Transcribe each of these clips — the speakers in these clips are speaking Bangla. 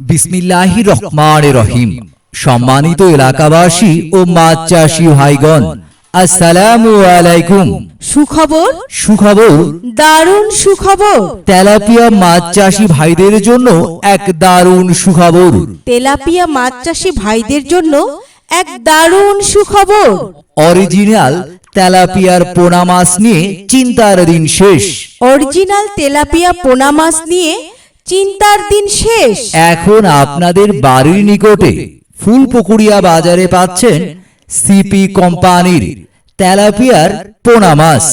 বিসমিল্লাহি রহমান রহিম। সম্মানিত এলাকাবাসী ও মাছ চাষি ভাইগণ আসসালামু আলাইকুম। সুখবর? সুখবর? দারুণ সুখবর। তেলাপিয়া মাছ চাষি ভাইদের জন্য এক দারুণ সুখবর। তেলাপিয়া মাছ চাষি ভাইদের জন্য এক দারুণ সুখবর। অরিজিনাল তেলাপিয়ার পোনা মাছ নিয়ে চিন্তার দিন শেষ। অরিজিনাল তেলাপিয়া পোনা মাছ নিয়ে চিন্তার দিন শেষ। এখন আপনাদের বাড়ির নিকটে ফুলপুকুরিয়া বাজারে পাচ্ছেন সিপি কোম্পানির তেলাপিয়ার পোনা মাছ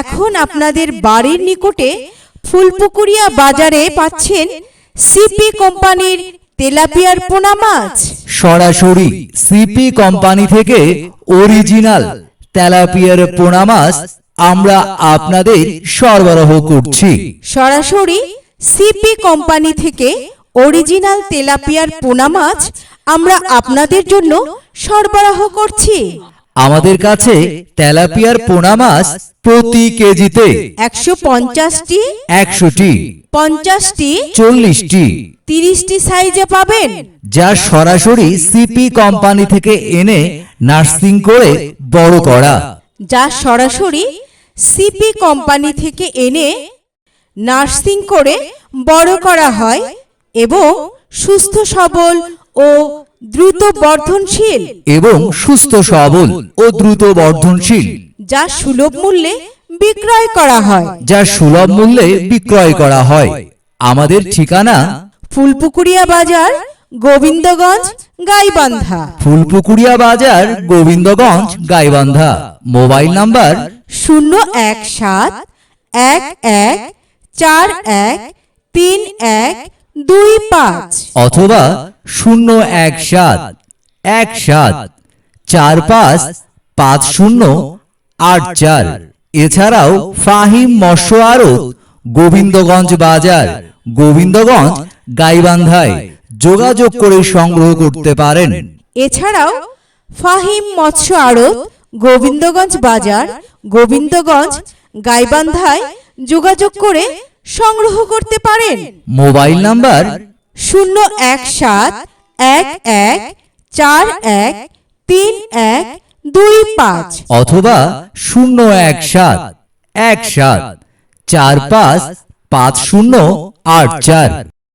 এখন আপনাদের বাড়ির নিকটে ফুলপুকুরিয়া বাজারে পাচ্ছেন সিপি কোম্পানির তেলাপিয়ার পোনা মাছ সরাসরি সিপি কোম্পানি থেকে অরিজিনাল তেলাপিয়ার পোনা মাছ আমরা আপনাদের সরবরাহ করছি। সরাসরি সিপি কোম্পানি থেকে অরিজিনাল তেলাপিয়ার পোনা মাছ আমরা আপনাদের জন্য সরবরাহ করছি। আমাদের কাছে তেলাপিয়ার পোনা মাছ প্রতি কেজিতে একশো পঞ্চাশটি একশোটি পঞ্চাশটি চল্লিশটি তিরিশটি সাইজে পাবেন। যা সরাসরি সিপি কোম্পানি থেকে এনে নার্সিং করে বড় করা। যা সরাসরি সিপি কোম্পানি থেকে এনে নার্সিং করে বড় করা হয় এবং সুস্থ সবল ও দ্রুত বর্ধনশীল। এবং সুস্থ সবল ও দ্রুত বর্ধনশীল। যা সুলভ মূল্যে বিক্রয় করা হয়। যা সুলভ মূল্যে বিক্রয় করা হয়। আমাদের ঠিকানা? ফুলপুকুরিয়া বাজার গোবিন্দগঞ্জ গাইবান্ধা। ফুলপুকুরিয়া বাজার গোবিন্দগঞ্জ গাইবান্ধা। Mobile number? শূন্য এক সাত এক এক চার এক তিন এক দুই পাঁচ। অথবা শূন্য এক সাত এক সাত চার পাঁচ পাঁচ শূন্য আট চার। এছাড়াও ফাহিম মৎস্য আড়ত গোবিন্দগঞ্জ বাজার গোবিন্দগঞ্জ গাইবান্ধায় যোগাযোগ করে সংগ্রহ করতে পারেন। এছাড়াও ফাহিম মৎস্য আড়ত গোবিন্দগঞ্জ বাজার গোবিন্দগঞ্জ গাইবান্ধায় যোগাযোগ করে সংগ্রহ করতে পারেন। মোবাইল নাম্বার শূন্য এক সাত এক এক চার এক তিন এক দুই পাঁচ অথবা শূন্য এক সাত এক সাত চার পাঁচ পাঁচ শূন্য আট চার।